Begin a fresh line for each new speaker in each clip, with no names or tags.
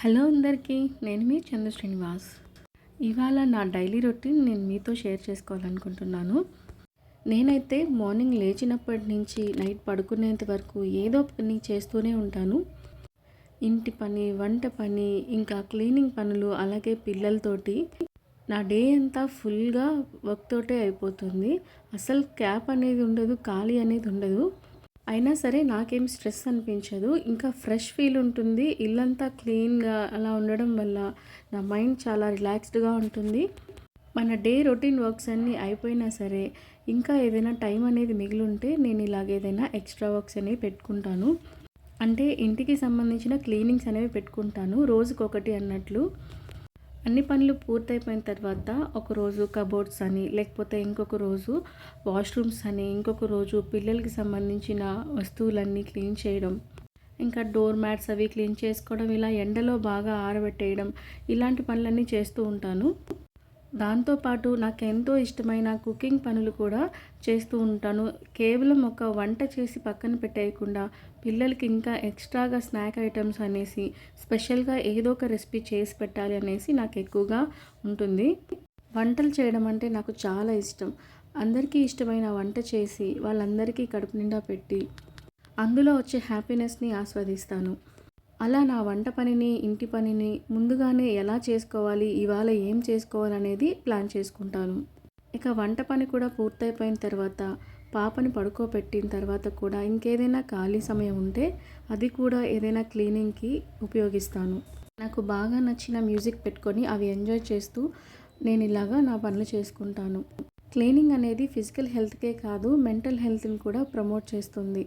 Hello అందరికీ నేను మీ చంద్ర శ్రీనివాస్. ఇవాళ నా డైలీ రొటీన్ నేను మీతో షేర్ చేసుకోవాలనుకుంటున్నాను. నేనైతే మార్నింగ్ లేచినప్పటి నుంచి నైట్ పడుకునేంత వరకు ఏదో పని చేస్తూనే ఉంటాను. ఇంటి పని వంట పని ఇంకా క్లీనింగ్ పనులు అలాగే పిల్లలతోటి నా డే అంతా ఫుల్గా వర్క్ తోటే అయిపోతుంది. అసలు క్యాప్ అనేది ఉండదు ఖాళీ అనేది ఉండదు. అయినా సరే నాకేం స్ట్రెస్ అనిపించదు. ఇంకా ఫ్రెష్ ఫీల్ ఉంటుంది. ఇల్లంతా క్లీన్గా అలా ఉండడం వల్ల నా మైండ్ చాలా రిలాక్స్డ్గా ఉంటుంది. మన డే రొటీన్ వర్క్స్ అన్నీ అయిపోయినా సరే ఇంకా ఏదైనా టైం అనేది మిగిలి ఉంటే నేను ఇలాగ ఏదైనా ఎక్స్ట్రా వర్క్స్ అనేవి పెట్టుకుంటాను. అంటే ఇంటికి సంబంధించిన క్లీనింగ్స్ అనేవి పెట్టుకుంటాను. రోజుకొకటి అన్నట్లు. అన్ని పనులు పూర్తయిపోయిన తర్వాత ఒకరోజు కబోర్డ్స్ అని లేకపోతే ఇంకొక రోజు వాష్రూమ్స్ అని ఇంకొక రోజు పిల్లలకి సంబంధించిన వస్తువులన్నీ క్లీన్ చేయడం ఇంకా డోర్ మ్యాట్స్ అవి క్లీన్ చేసుకోవడం ఇలా ఎండలో బాగా ఆరబెట్టేయడం ఇలాంటి పనులన్నీ చేస్తూ ఉంటాను. దాంతోపాటు నాకు ఎంతో ఇష్టమైన కుకింగ్ పనులు కూడా చేస్తూ ఉంటాను. కేవలం ఒక వంట చేసి పక్కన పెట్టేయకుండా పిల్లలకి ఇంకా ఎక్స్ట్రాగా స్నాక్ ఐటమ్స్ అనేసి స్పెషల్గా ఏదో ఒక రెసిపీ చేసి పెట్టాలి అనేసి నాకు ఎక్కువగా ఉంటుంది. వంటలు చేయడం అంటే నాకు చాలా ఇష్టం. అందరికీ ఇష్టమైన వంట చేసి వాళ్ళందరికీ కడుపు నిండా పెట్టి అందులో వచ్చే హ్యాపీనెస్ని ఆస్వాదిస్తాను. అలా నా వంట పనిని ఇంటి పనిని ముందుగానే ఎలా చేసుకోవాలి ఇవాళ ఏం చేసుకోవాలనేది ప్లాన్ చేసుకుంటాను. ఇక వంట పని కూడా పూర్తయిపోయిన తర్వాత పాపని పడుకోబెట్టిన తర్వాత కూడా ఇంకేదైనా ఖాళీ సమయం ఉంటే అది కూడా ఏదైనా క్లీనింగ్కి ఉపయోగిస్తాను. నాకు బాగా నచ్చిన మ్యూజిక్ పెట్టుకొని అవి ఎంజాయ్ చేస్తూ నేను ఇలాగా నా పనులు చేసుకుంటాను. క్లీనింగ్ అనేది ఫిజికల్ హెల్త్కే కాదు మెంటల్ హెల్త్ని కూడా ప్రమోట్ చేస్తుంది.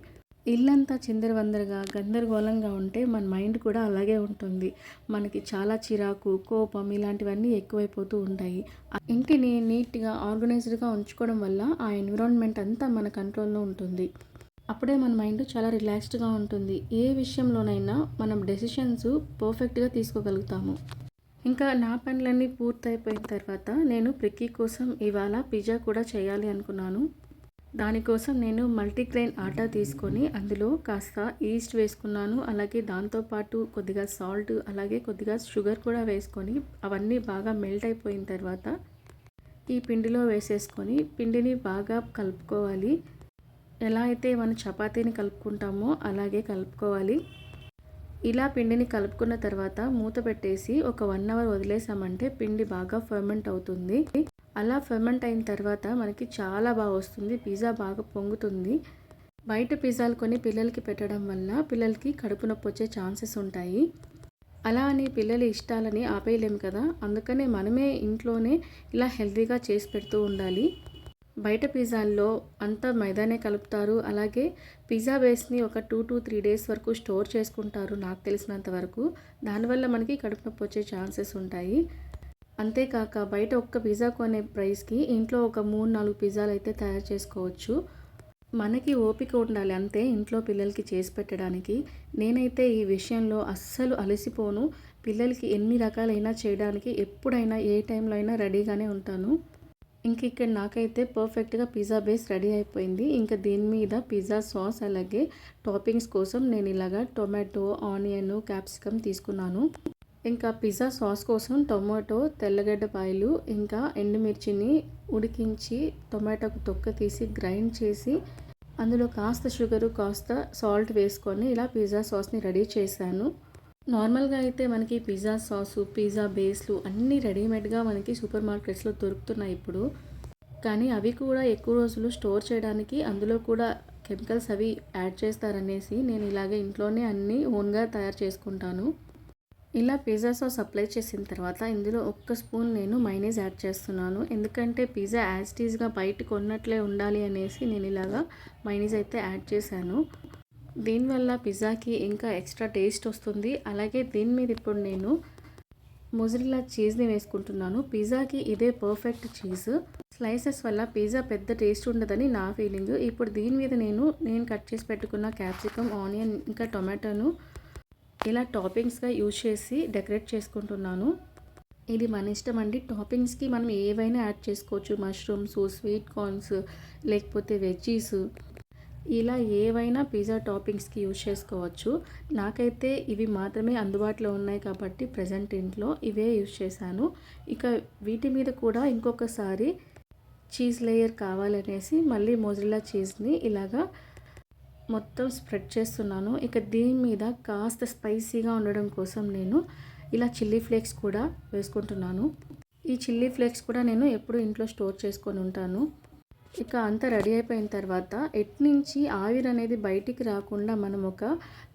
ఇల్లంతా చిందరవందరగా గందరగోళంగా ఉంటే మన మైండ్ కూడా అలాగే ఉంటుంది. మనకి చాలా చిరాకు కోపం ఇలాంటివన్నీ ఎక్కువైపోతూ ఉంటాయి. ఇంటిని నీట్గా ఆర్గనైజ్డ్గా ఉంచుకోవడం వల్ల ఆ ఎన్విరాన్మెంట్ అంతా మన కంట్రోల్లో ఉంటుంది. అప్పుడే మన మైండ్ చాలా రిలాక్స్డ్గా ఉంటుంది. ఏ విషయంలోనైనా మనం డెసిషన్స్ పర్ఫెక్ట్గా తీసుకోగలుగుతాము. ఇంకా నా పనులన్నీ పూర్తయిపోయిన తర్వాత నేను ప్రిక్కీ కోసం ఇవాళ పిజ్జా కూడా చేయాలి అనుకున్నాను. దానికోసం నేను మల్టీగ్రెయిన్ ఆటా తీసుకొని అందులో కాస్త ఈస్ట్ వేసుకున్నాను. అలాగే దాంతోపాటు కొద్దిగా సాల్ట్ అలాగే కొద్దిగా షుగర్ కూడా వేసుకొని అవన్నీ బాగా మెల్ట్ అయిపోయిన తర్వాత ఈ పిండిలో వేసేసుకొని పిండిని బాగా కలుపుకోవాలి. ఎలా అయితే మనం చపాతీని కలుపుకుంటామో అలాగే కలుపుకోవాలి. ఇలా పిండిని కలుపుకున్న తర్వాత మూత పెట్టేసి ఒక వన్ అవర్ వదిలేసామంటే పిండి బాగా ఫర్మెంట్ అవుతుంది. అలా ఫెర్మెంట్ అయిన తర్వాత మనకి చాలా బాగా వస్తుంది. పిజ్జా బాగా పొంగుతుంది. బయట పిజ్జాలు కొని పిల్లలకి పెట్టడం వల్ల పిల్లలకి కడుపు నొప్పి వచ్చే ఛాన్సెస్ ఉంటాయి. అలా అని పిల్లల ఇష్టాలని ఆపేయలేము కదా. అందుకనే మనమే ఇంట్లోనే ఇలా హెల్తీగా చేసి పెడుతూ ఉండాలి. బయట పిజ్జాల్లో అంతా మైదానే కలుపుతారు. అలాగే పిజ్జా బేస్ని ఒక టూ టు త్రీ డేస్ వరకు స్టోర్ చేసుకుంటారు నాకు తెలిసినంత వరకు. దానివల్ల మనకి కడుపు నొప్పి వచ్చే ఛాన్సెస్ ఉంటాయి. అంతేకాక బయట ఒక్క పిజ్జా కొనే ప్రైస్కి ఇంట్లో ఒక మూడు నాలుగు పిజ్జాలు అయితే తయారు చేసుకోవచ్చు. మనకి ఓపిక ఉండాలి అంతే ఇంట్లో పిల్లలకి చేసి పెట్టడానికి. నేనైతే ఈ విషయంలో అస్సలు అలసిపోను. పిల్లలకి ఎన్ని రకాలైనా చేయడానికి ఎప్పుడైనా ఏ టైంలో అయినా రెడీగానే ఉంటాను. ఇంక ఇక్కడ నాకైతే పర్ఫెక్ట్గా పిజ్జా బేస్ రెడీ అయిపోయింది. ఇంకా దీని మీద పిజ్జా సాస్ అలాగే టాపింగ్స్ కోసం నేను ఇలాగా టొమాటో ఆనియన్ క్యాప్సికమ్ తీసుకున్నాను. ఇంకా పిజ్జా సాస్ కోసం టొమాటో తెల్లగడ్డ పాయలు ఇంకా ఎండుమిర్చిని ఉడికించి టొమాటోకు తొక్క తీసి గ్రైండ్ చేసి అందులో కాస్త షుగరు కాస్త సాల్ట్ వేసుకొని ఇలా పిజ్జా సాస్ని రెడీ చేశాను. నార్మల్గా అయితే మనకి పిజ్జా సాసు పిజ్జా బేస్లు అన్నీ రెడీమేడ్గా మనకి సూపర్ మార్కెట్స్లో దొరుకుతున్నాయి ఇప్పుడు. కానీ అవి కూడా ఎక్కువ రోజులు స్టోర్ చేయడానికి అందులో కూడా కెమికల్స్ అవి యాడ్ చేస్తారనేసి నేను ఇలాగే ఇంట్లోనే అన్నీ ఓన్గా తయారు చేసుకుంటాను. ఇలా పిజ్జా సాస్ అప్లై చేసిన తర్వాత ఇందులో ఒక్క స్పూన్ నేను మైనీస్ యాడ్ చేస్తున్నాను. ఎందుకంటే పిజ్జా యాజ్టీజ్గా బయట కొన్నట్లే ఉండాలి అనేసి నేను ఇలాగా మైనీస్ అయితే యాడ్ చేశాను. దీనివల్ల పిజ్జాకి ఇంకా ఎక్స్ట్రా టేస్ట్ వస్తుంది. అలాగే దీని మీద ఇప్పుడు నేను ముజిరిలా చీజ్ని వేసుకుంటున్నాను. పిజ్జాకి ఇదే పర్ఫెక్ట్ చీజ్. స్లైసెస్ వల్ల పిజ్జా పెద్ద టేస్ట్ ఉండదని నా ఫీలింగ్. ఇప్పుడు దీని మీద నేను నేను కట్ చేసి పెట్టుకున్న క్యాప్సికమ్ ఆనియన్ ఇంకా టొమాటోను ఇలా టాపింగ్స్గా యూజ్ చేసి డెకరేట్ చేసుకుంటున్నాను. ఇది మన ఇష్టం అండి. టాపింగ్స్కి మనం ఏవైనా యాడ్ చేసుకోవచ్చు. మష్రూమ్స్ స్వీట్ కార్న్స్ లేకపోతే వెజ్జీస్. ఇలా ఏవైనా పిజ్జా టాపింగ్స్కి యూజ్ చేసుకోవచ్చు. నాకైతే ఇవి మాత్రమే అందుబాటులో ఉన్నాయి కాబట్టి ప్రజెంట్ ఇంట్లో ఇవే యూజ్ చేశాను. ఇక వీటి మీద కూడా ఇంకొకసారి చీజ్ లేయర్ కావాలనేసి మళ్ళీ మొజిల్లా చీజ్ని ఇలాగా మొత్తం స్ప్రెడ్ చేస్తున్నాను. ఇక దీని మీద కాస్త స్పైసీగా ఉండడం కోసం నేను ఇలా చిల్లీ ఫ్లేక్స్ కూడా వేసుకుంటున్నాను. ఈ చిల్లీ ఫ్లేక్స్ కూడా నేను ఎప్పుడు ఇంట్లో స్టోర్ చేసుకొని ఉంటాను. ఇక అంతా రెడీ అయిపోయిన తర్వాత ఎట్ నుంచి ఆవిరి అనేది బయటికి రాకుండా మనం ఒక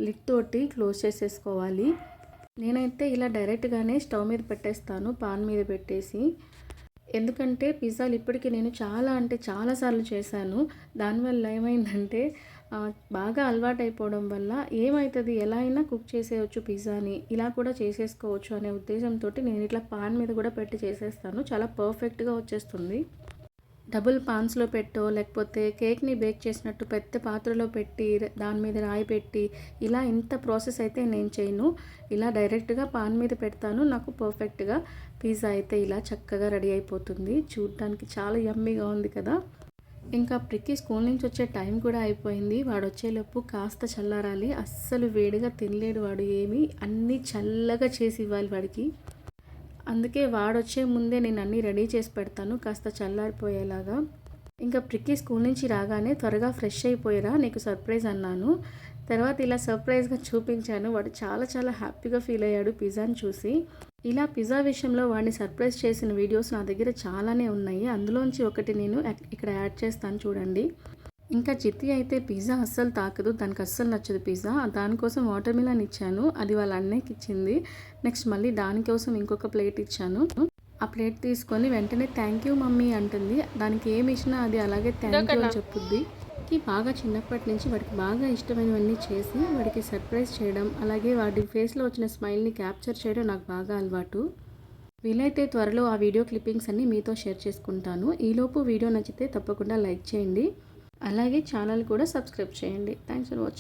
లిడ్ తోటి క్లోజ్ చేసేసుకోవాలి. నేనైతే ఇలా డైరెక్ట్గానే స్టవ్ మీద పెట్టేస్తాను పాన్ మీద పెట్టేసి. ఎందుకంటే పిజ్జాలు ఇప్పటికీ నేను చాలా అంటే చాలాసార్లు చేశాను. దానివల్ల ఏమైందంటే బాగా అలవాటైపోవడం వల్ల ఏమవుతుంది ఎలా అయినా కుక్ చేసేయచ్చు పిజ్జాని. ఇలా కూడా చేసేసుకోవచ్చు అనే ఉద్దేశంతో నేను ఇట్లా పాన్ మీద కూడా పెట్టి చేసేస్తాను. చాలా పర్ఫెక్ట్గా వచ్చేస్తుంది. డబుల్ పాన్స్లో పెట్టో లేకపోతే కేక్ని బేక్ చేసినట్టు పెద్ద పాత్రలో పెట్టి దాని మీద రాయి పెట్టి ఇలా ఇంత ప్రాసెస్ అయితే నేను చేయను. ఇలా డైరెక్ట్గా పాన్ మీద పెడతాను. నాకు పర్ఫెక్ట్గా పిజ్జా అయితే ఇలా చక్కగా రెడీ అయిపోతుంది. చూడడానికి చాలా యమ్మీగా ఉంది కదా. ఇంకా ప్రతి స్కూల్ నుంచి వచ్చే టైం కూడా అయిపోయింది. వాడు వచ్చేలోపు కాస్త చల్లారాలి. అస్సలు వేడిగా తినలేడు వాడు ఏమి. అన్నీ చల్లగా చేసి ఇవ్వాలి వాడికి. అందుకే వాడొచ్చే ముందే నేను అన్నీ రెడీ చేసి పెడతాను. కాస్త చల్లారిపోయేలాగా. ఇంకా ప్రిక్కీ స్కూల్ నుంచి రాగానే త్వరగా ఫ్రెష్ అయిపోయారా నీకు సర్ప్రైజ్ అన్నాను. తర్వాత ఇలా సర్ప్రైజ్గా చూపించాను. వాడు చాలా చాలా హ్యాపీగా ఫీల్ అయ్యాడు పిజ్జాని చూసి. ఇలా పిజ్జా విషయంలో వాడిని సర్ప్రైజ్ చేసిన వీడియోస్ నా దగ్గర చాలానే ఉన్నాయి. అందులోంచి ఒకటి నేను ఇక్కడ యాడ్ చేస్తాను చూడండి. ఇంకా చిత్తి అయితే పిజ్జా అస్సలు తాకదు. దానికి అస్సలు నచ్చదు పిజ్జా. దానికోసం వాటర్ మిలన్ ఇచ్చాను. అది వాళ్ళ అన్నయ్యకి ఇచ్చింది. నెక్స్ట్ మళ్ళీ దానికోసం ఇంకొక ప్లేట్ ఇచ్చాను. ఆ ప్లేట్ తీసుకొని వెంటనే థ్యాంక్ యూ మమ్మీ అంటుంది. దానికి ఏమి ఇచ్చినా అది అలాగే థ్యాంక్ యూ అని చెప్పుద్ది. వాడికి బాగా చిన్నప్పటి నుంచి వాడికి బాగా ఇష్టమైనవన్నీ చేసి వాడికి సర్ప్రైజ్ చేయడం అలాగే వాడి ఫేస్లో వచ్చిన స్మైల్ని క్యాప్చర్ చేయడం నాకు బాగా అలవాటు. వీలైతే త్వరలో ఆ వీడియో క్లిప్పింగ్స్ అన్నీ మీతో షేర్ చేసుకుంటాను. ఈలోపు వీడియో నచ్చితే తప్పకుండా లైక్ చేయండి. అలాగే ఛానల్ కూడా సబ్స్క్రైబ్ చేయండి. Thanks for watching